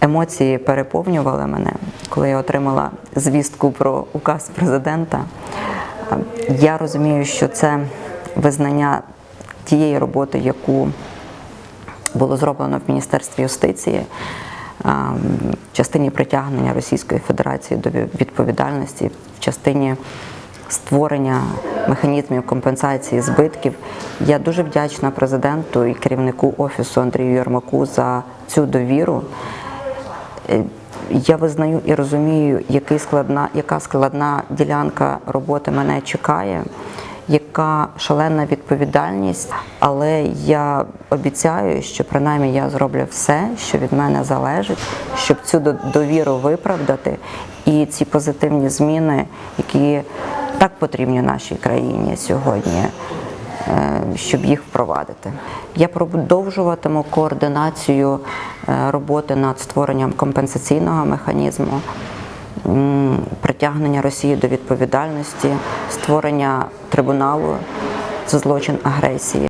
Емоції переповнювали мене, коли я отримала звістку про указ президента. Я розумію, що це визнання тієї роботи, яку було зроблено в Міністерстві юстиції в частині притягнення Російської Федерації до відповідальності, в частині створення механізмів компенсації збитків. Я дуже вдячна президенту і керівнику офісу Андрію Єрмаку за цю довіру. Е, Я визнаю і розумію, який складна, яка складна ділянка роботи мене чекає, яка шалена відповідальність, але я обіцяю, що принаймні я зроблю все, що від мене залежить, щоб цю до- довіру виправдати і ці позитивні зміни, які так потрібні нашій країні сьогодні, е, щоб їх впровадити. Я продовжуватиму координацію е, роботи над створенням компенсаційного механізму, притягнення Росії до відповідальності, створення трибуналу за злочин агресії.